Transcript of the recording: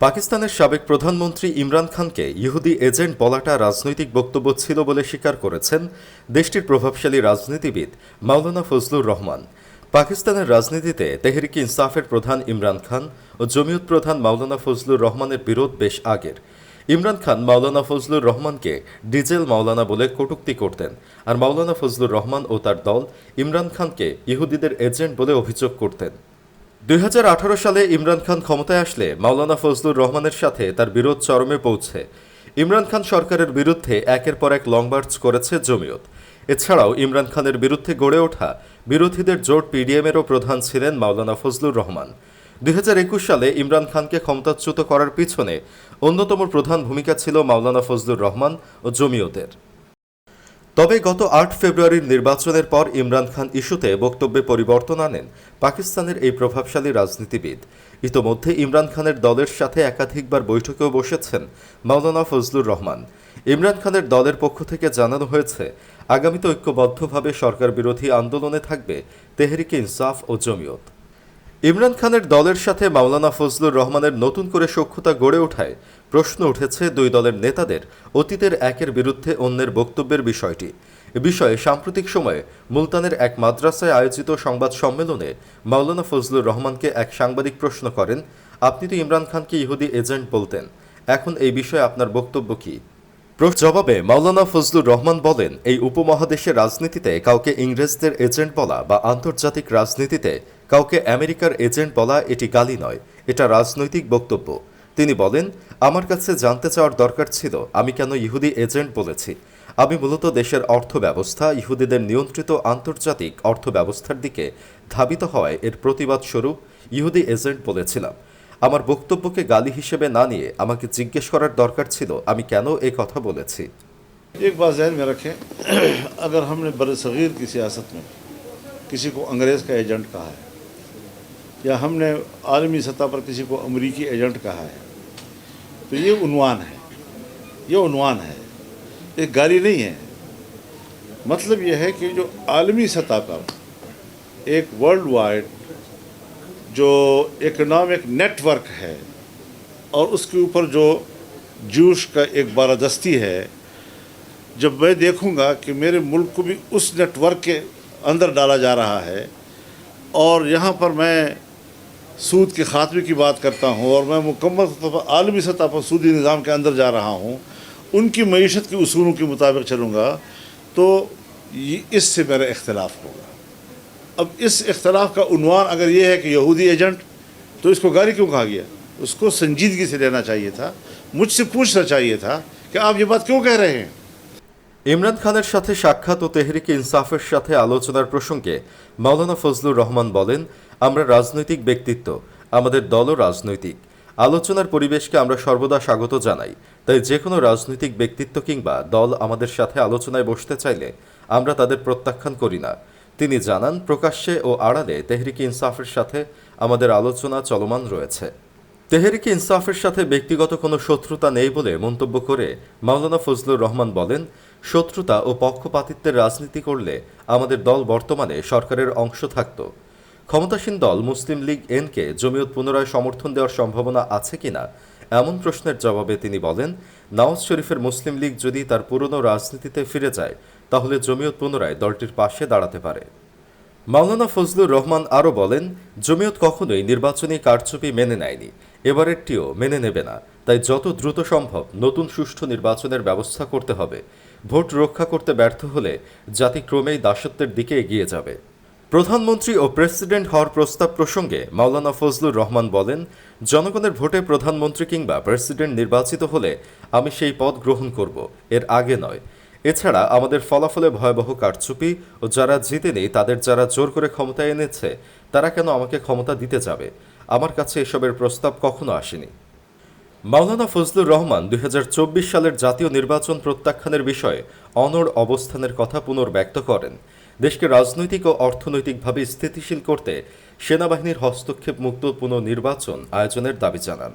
পাকিস্তানের সাবেক প্রধানমন্ত্রী ইমরান খানকে ইহুদি এজেন্ট বলাটা রাজনৈতিক বক্তব্য ছিল বলে স্বীকার করেছেন দেশটির প্রভাবশালী রাজনীতিবিদ মাওলানা ফজলুর রহমান। পাকিস্তানের রাজনীতিতে তেহরিকি ইনসাফের প্রধান ইমরান খান ও জমিয়ত প্রধান মাওলানা ফজলুর রহমানের বিরোধ বেশ আগের। ইমরান খান মাওলানা ফজলুর রহমানকে ডিজেল মাওলানা বলে কটূক্তি করতেন আর মাওলানা ফজলুর রহমান ও তার দল ইমরান খানকে ইহুদিদের এজেন্ট বলে অভিযোগ করতেন। দুই হাজার আঠারো সালে ইমরান খান ক্ষমতায় আসলে মাওলানা ফজলুর রহমানের সাথে তার বিরোধ চরমে পৌঁছে। ইমরান খান সরকারের বিরুদ্ধে একের পর এক লং মার্চ করেছে জমিয়ত। এছাড়াও ইমরান খানের বিরুদ্ধে গড়ে ওঠা বিরোধীদের জোট পিডিএমেরও প্রধান ছিলেন মাওলানা ফজলুর রহমান। দুই হাজার একুশ সালে ইমরান খানকে ক্ষমতাচ্যুত করার পিছনে অন্যতম প্রধান ভূমিকা ছিল মাওলানা ফজলুর রহমান ও জমিয়তের। তবে গত আট ফেব্রুয়ারির নির্বাচনের পর ইমরান খান ইস্যুতে বক্তব্যে পরিবর্তন আনেন পাকিস্তানের এই প্রভাবশালী রাজনীতিবিদ। ইতোমধ্যে ইমরান খানের দলের সাথে একাধিকবার বৈঠকেও বসেছেন মাওলানা ফজলুর রহমান। ইমরান খানের দলের পক্ষ থেকে জানানো হয়েছে, আগামীতে ঐক্যবদ্ধভাবে সরকার বিরোধী আন্দোলনে থাকবে তেহরিকে ইনসাফ ও জমিয়ত। ইমরান খানের দলের সাথে মাওলানা ফজলুর রহমানের নতুন করে সখ্যতা গড়ে ওঠায় প্রশ্ন উঠেছে দুই দলের নেতাদের অতীতের একের বিরুদ্ধে অন্যের বক্তব্যের বিষয়টি। এ বিষয়ে সাম্প্রতিক সময়ে মুলতানের এক মাদ্রাসায় আয়োজিত সংবাদ সম্মেলনে মাওলানা ফজলুর রহমানকে এক সাংবাদিক প্রশ্ন করেন, আপনি তো ইমরান খানকে ইহুদি এজেন্ট বলতেন, এখন এই বিষয়ে আপনার বক্তব্য কী? জবাবে মাওলানা ফজলুর রহমান বলেন, এই উপমহাদেশের রাজনীতিতে কাউকে ইংরেজদের এজেন্ট বলা বা আন্তর্জাতিক রাজনীতিতে কাউকে আমেরিকার এজেন্ট বলা এটি গালি নয় এটা রাজনৈতিক বক্তব্য তিনি বলেন আমার কাছে জানতে চাওয়ার দরকার ছিল আমি কেন ইহুদি এজেন্ট বলেছি আমি মূলত দেশের অর্থ ব্যবস্থা ইহুদিদের নিয়ন্ত্রিত আন্তর্জাতিক অর্থ ব্যবস্থার দিকে ধাবিত হওয়ায় এর প্রতিবাদ স্বরূপ ইহুদি এজেন্ট বলেছিলাম আমার বক্তব্যকে গালি হিসেবে না নিয়ে আমাকে জিজ্ঞেস করার দরকার ছিল আমি কেন এ কথা বলেছি एक बात जहन में रखें अगर हमने बर सग़ीर की सियासत में किसी को अंग्रेज़ का एजेंट कहा है या हमने आलमी सतह पर किसी को अमरीकी एजेंट कहा है तो ये उनवान है। ये उनवान है। ये गाली नहीं है। मतलब ये है कि जो आलमी सतह पर एक वर्ल्ड वाइड जो इकनॉमिक नेटवर्क है और उसके ऊपर जो जूश का एक बारादस्ती है, जब मैं देखूँगा कि मेरे मुल्क को भी उस नेटवर्क के अंदर डाला जा रहा है और यहाँ पर मैं سود کے خاتمے کی بات کرتا ہوں اور میں مکمل سطح پر عالمی سطح پر سودی نظام کے اندر جا رہا ہوں، ان کی معیشت کے اصولوں کے مطابق چلوں گا، تو اس سے میرا اختلاف ہوگا۔ اب اس اختلاف کا عنوان اگر یہ ہے کہ یہودی ایجنٹ، تو اس کو گاری کیوں کہا گیا؟ اس کو سنجیدگی سے لینا چاہیے تھا، مجھ سے پوچھنا چاہیے تھا کہ آپ یہ بات کیوں کہہ رہے ہیں؟ ইমরান খানের সাথে সাক্ষাৎ ও তেহরিকে ইনসাফের সাথে আলোচনার کے مولانا فضل الرحمن বলেন আমরা রাজনৈতিক ব্যক্তিত্ব, আমাদের দলও রাজনৈতিক। আলোচনার পরিবেশকে আমরা সর্বদা স্বাগত জানাই। তাই যে কোনো রাজনৈতিক ব্যক্তিত্ব কিংবা দল আমাদের সাথে আলোচনায় বসতে চাইলে আমরা তাদের প্রত্যাখ্যান করি না। তিনি জানান, প্রকাশ্যে ও আড়ালে তেহরিকে ইনসাফের সাথে আমাদের আলোচনা চলমান রয়েছে। তেহরিকে ইনসাফের সাথে ব্যক্তিগত কোনো শত্রুতা নেই বলে মন্তব্য করে মাওলানা ফজলুর রহমান বলেন, শত্রুতা ও পক্ষপাতিত্বের রাজনীতি করলে আমাদের দল বর্তমানে সরকারের অংশ থাকত। ক্ষমতাসীন দল মুসলিম লীগ এনকে জমিয়ত পুনরায় সমর্থন দেওয়ার সম্ভাবনা আছে কিনা, এমন প্রশ্নের জবাবে তিনি বলেন, নওয়াজ শরীফের মুসলিম লীগ যদি তার পুরনো রাজনীতিতে ফিরে যায়, তাহলে জমিয়ত পুনরায় দলটির পাশে দাঁড়াতে পারে। মাওলানা ফজলুর রহমান আরও বলেন, জমিয়ত কখনোই নির্বাচনী কারচুপি মেনে নেয়নি, এবারেরটিও মেনে নেবে না, তাই যত দ্রুত সম্ভব নতুন সুষ্ঠু নির্বাচনের ব্যবস্থা করতে হবে, ভোট রক্ষা করতে ব্যর্থ হলে জাতি ক্রমেই দাসত্বের দিকে এগিয়ে যাবে। প্রধানমন্ত্রী ও প্রেসিডেন্ট হওয়ার প্রস্তাব প্রসঙ্গে মাওলানা ফজলুর রহমান বলেন, জনগণের ভোটে প্রধানমন্ত্রী কিংবা প্রেসিডেন্ট নির্বাচিত হলে আমি সেই পদ গ্রহণ করব, এর আগে নয়। এছাড়া আমাদের ফলাফলে ভয়াবহ কারচুপি ও যারা জিতেনি তাদের যারা জোর করে ক্ষমতায় এনেছে, তারা কেন আমাকে ক্ষমতা দিতে যাবে? আমার কাছে এসবের প্রস্তাব কখনো আসেনি। মাওলানা ফজলুর রহমান দুই হাজার চব্বিশ সালের জাতীয় নির্বাচন প্রত্যাখ্যানের বিষয়ে অনড় অবস্থানের কথা পুনর্ব্যক্ত করেন। দেশকে রাজনৈতিক ও অর্থনৈতিকভাবে স্থিতিশীল করতে সেনাবাহিনীর হস্তক্ষেপ মুক্ত পুনর্নির্বাচন আয়োজনের দাবি জানান।